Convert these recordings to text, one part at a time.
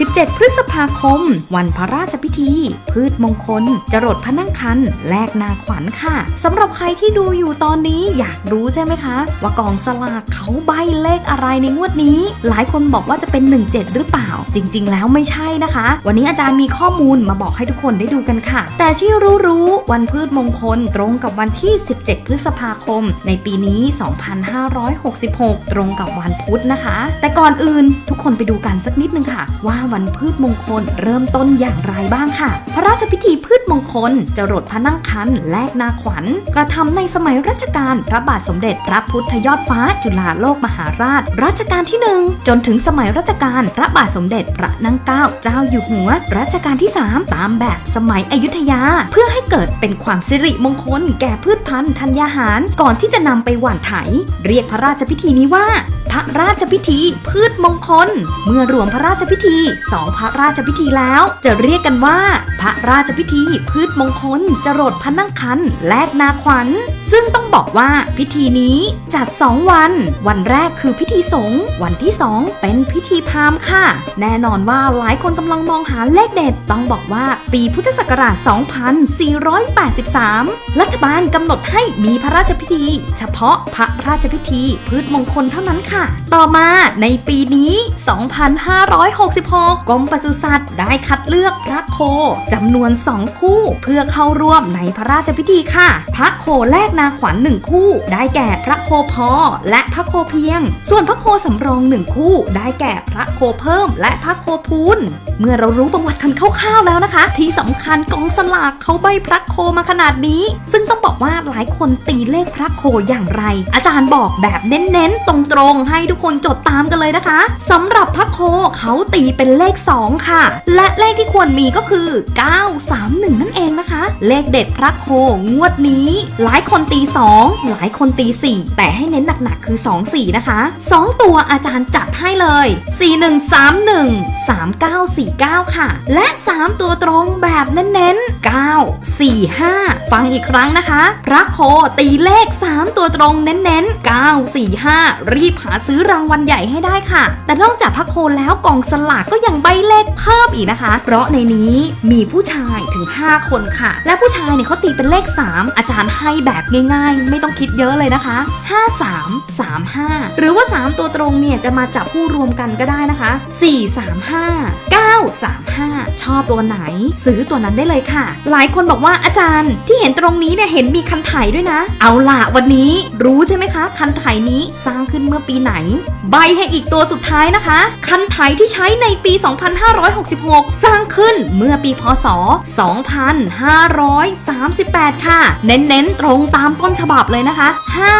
17 พฤษภาคม วันพระราชพิธี พืชมงคล จรดพระนั่งคัน แลกนาขวัญค่ะสำหรับใครที่ดูอยู่ตอนนี้อยากรู้ใช่ไหมคะ ว่ากองสลากเขาใบเลขอะไรในงวดนี้ หลายคนบอกว่าจะเป็น 17 หรือเปล่า จริง ๆ แล้วไม่ใช่นะคะ วันนี้อาจารย์มีข้อมูลมาบอกให้ทุกคนได้ดูกันค่ะ แต่ที่รู้ๆวันพืชมงคลตรงกับวันที่ 17 พฤษภาคม ในปีนี้ 2566 ตรงกับวันพุธนะคะ แต่ก่อนอื่นทุกคนไปดูกันสักนิดนึงค่ะว่าวันพืชมงคล เริ่มต้นอย่างไรบ้างค่ะ พระราชพิธีพืชมงคลจรดพระนั่งคันแลกนาขวัญ กระทำในสมัยรัชกาลพระบาทสมเด็จพระพุทธยอดฟ้าจุฬาโลกมหาราช รัชกาลที่หนึ่งจนถึงสมัยรัชกาลพระบาทสมเด็จพระนั่งเกล้าเจ้าอยู่หัว รัชกาลที่ 3 ตามแบบสมัยอยุธยา เพื่อให้เกิดเป็นความสิริมงคล แก่พืชพันธุ์ธัญญาหาร ก่อนที่จะนำไปหว่านไถ เรียกพระราชพิธีนี้ว่า ระราชพิธี พืชมงคล เมื่อรวมพระราชพิธีสองพระราชพิธีแล้ว จะเรียกกันว่า พระราชพิธี พืชมงคล จรดพระนั่งคันแลกนาขวัญ ซึ่งต้องบอกว่าพิธีนี้จัด2วัน วันแรกคือพิธีสงฆ์วันที่2เป็นพิธีพราหมณ์ค่ะ แน่นอนว่าหลายคนกำลังมองหาเลขเด็ด ต้องบอกว่าปีพุทธศักราช 2483 รัฐบาลกำหนดให้มีพระราชพิธี เฉพาะพระราชพิธี พืชมงคลเท่านั้นค่ะต่อมาในปีนี้ 2566 กรมปศุสัตว์ได้คัดเลือกพระโคจำนวน 2 คู่ เพื่อเข้าร่วมในพระราชพิธีค่ะ พระโคแลกนาขวัญหนึ่งคู่ ได้แก่พระโคพอและพระโคเพียง ส่วนพระโคสำรองหนึ่งคู่ ได้แก่พระโคเพิ่ม และพระโคพูนเมื่อเรารู้ประวัติกันคร่าวๆแล้วนะคะ ที่สำคัญกองสลากเขาใบพระโคมาขนาดนี้ ซึ่งต้องบอกว่าหลายคนตีเลขพระโคอย่างไร อาจารย์บอกแบบเน้นๆ ตรงๆให้ให้ทุกคนจดตามกันเลยนะคะสำหรับพระโคเขาตีเป็นเลข 2 ค่ะ และเลขที่ควรมีก็คือ 931 นั่นเองนะคะ เลขเด็ดพระโคงวดนี้ หลายคนตี 2 หลายคนตี 4 แต่ให้เน้นหนักๆคือ 2 4 นะคะ 2 ตัวอาจารย์จัดให้เลย 4131 3949 ค่ะ และ 3 ตัวตรงแบบเน้นๆ 9 4 5 ฟังอีกครั้งนะคะ พระโคตีเลข 3 ตัวตรงเน้นๆ 9 4 5 รีบหาซื้อรางวัลใหญ่ให้ได้ค่ะ แต่นอกจากพระโคแล้วกองสลากก็ยังใบเลขเพิ่มอีกนะคะ เพราะในนี้มีผู้ชายถึง 5 คนค่ะ และผู้ชายเนี่ยเขาตีเป็นเลข 3 อาจารย์ให้แบบง่ายๆ ไม่ต้องคิดเยอะเลยนะคะ 5 3 3 5 หรือว่า 3 ตัวตรงเนี่ยจะมาจับคู่รวมกันก็ได้นะคะ 4 3 5 9 3 5 ชอบตัวไหน ซื้อตัวนั้นได้เลยค่ะ หลายคนบอกว่าอาจารย์ที่เห็นตรงนี้เนี่ยเห็นมีคันไถด้วยนะ เอาล่ะวันนี้รู้ใช่ไหมคะ คันไถนี้สร้างขึ้นเมื่อปีไหน ใบให้อีกตัวสุดท้ายนะคะ คันไถที่ใช้ในปี 2566 สร้างขึ้นเมื่อปีพศ 2538 ค่ะ เน้นๆ ตรงตามต้นฉบับเลยนะคะ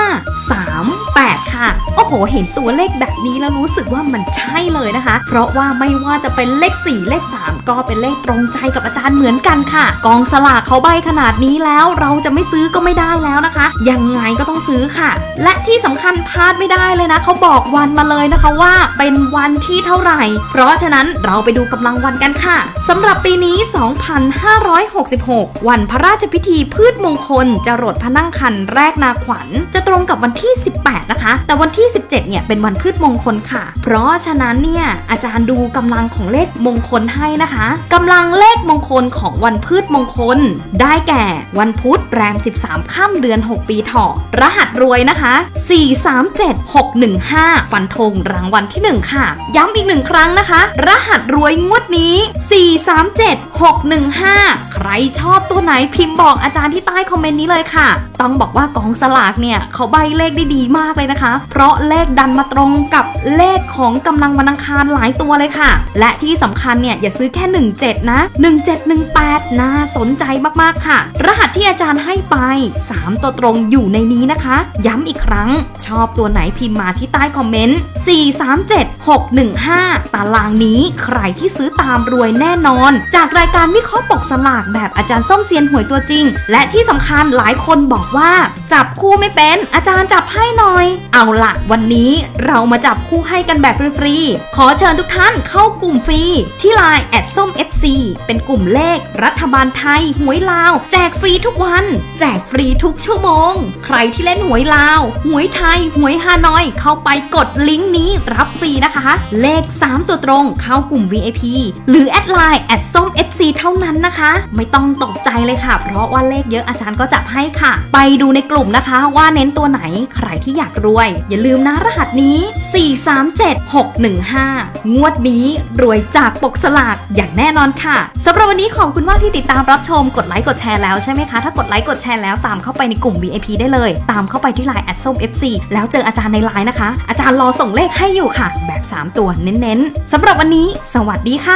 5 3 8 ค่ะ โอ้โห เห็นตัวเลขแบบนี้แล้วรู้สึกว่ามันใช่เลยนะคะ เพราะว่าไม่ว่าจะเป็นเลข 4 เลข 3 ก็เป็นเลขตรงใจกับอาจารย์เหมือนกันค่ะ กองสลากเขาใบขนาดนี้แล้วเราจะไม่ซื้อก็ไม่ได้แล้วนะคะ ยังไงก็ต้องซื้อค่ะ และที่สำคัญพลาดไม่ได้เลยนะเขาบอกวันมาเลยนะคะว่าเป็นวันที่เท่าไหร่ เพราะฉะนั้นเราไปดูกำลังวันกันค่ะสำหรับปีนี้ 2566 วันพระราชพิธีพืชมงคลจรดพระนั่งคันแรกนาขวัญ จะตรงกับวันที่ 18 นะคะ แต่วันที่ 17 เนี่ยเป็นวันพืชมงคลค่ะ เพราะฉะนั้นเนี่ยอาจารย์ดูกำลังของเลขมงคลให้นะคะกำลังเลขมงคลของวันพืชมงคล ได้แก่วันพุธแรม 13ค่ำเดือน 6 ปีเถาะรหัสรวยนะคะ5 ฟันธงรางวัลที่ 1 ค่ะ ย้ำอีกหนึ่งครั้งนะคะ รหัสรวยงวดนี้ 437615 ใครชอบตัวไหนพิมพ์บอกอาจารย์ที่ใต้คอมเมนต์นี้เลยค่ะ ต้องบอกว่ากองสลากเนี่ยเขาใบเลขได้ดีมากเลยนะคะ เพราะเลขดันมาตรงกับเลขของกำลังวันอังคารหลายตัวเลยค่ะ และที่สำคัญเนี่ยอย่าซื้อแค่ 17 นะ 1718 น่าสนใจมากๆค่ะ รหัสที่อาจารย์ให้ไป 3 ตัวตรงอยู่ในนี้นะคะ ย้ำอีกครั้ง ชอบตัวไหนพิมพ์มาที่ใต้คอมเมนต์ 437615 ตารางนี้ใครที่ซื้อตามรวยแน่นอน จากรายการวิเคราะห์ปกสลากแบบอาจารย์ส้มเซียนหวยตัวจริง และที่สำคัญหลายคนบอกว่า จับคู่ไม่เป็น อาจารย์จับให้หน่อย เอาละวันนี้เรามาจับคู่ให้กันแบบฟรีๆขอเชิญทุกท่านเข้ากลุ่มฟรี ที่ Line แอดส้ม FC เป็นกลุ่มเลขรัฐบาลไทยหวยลาว แจกฟรีทุกวัน แจกฟรีทุกชั่วโมง ใครที่เล่นหวยลาว หวยไทย หวยฮานอยเข้าไปกดลิงก์นี้รับฟรีนะคะ เลข 3 ตัวตรงเข้ากลุ่ม VIP หรือแอดไลน์แอดส้ม FC เท่านั้นนะคะ ไม่ต้องตกใจเลยค่ะ เพราะว่าเลขเยอะอาจารย์ก็จับให้ค่ะ ไปดูในกลุ่มนะคะว่าเน้นตัวไหนใครที่อยากรวย อย่าลืมนะรหัสนี้ 437615 งวดนี้รวยจากปกสลากอย่างแน่นอนค่ะสำหรับวันนี้ขอบคุณมากที่ติดตามรับชมกดไลค์กดแชร์แล้วใช่ไหมคะถ้ากดไลค์กดแชร์แล้วตามเข้าไปในกลุ่ม VIP ได้เลย ตามเข้าไปที่ไลน์แอดส้ม FC แล้วเจออาจารย์ในไลน์นะคะอาจารย์รอส่งเลขให้อยู่ค่ะ แบบ 3 ตัวเน้นๆสำหรับวันนี้ สวัสดีค่ะ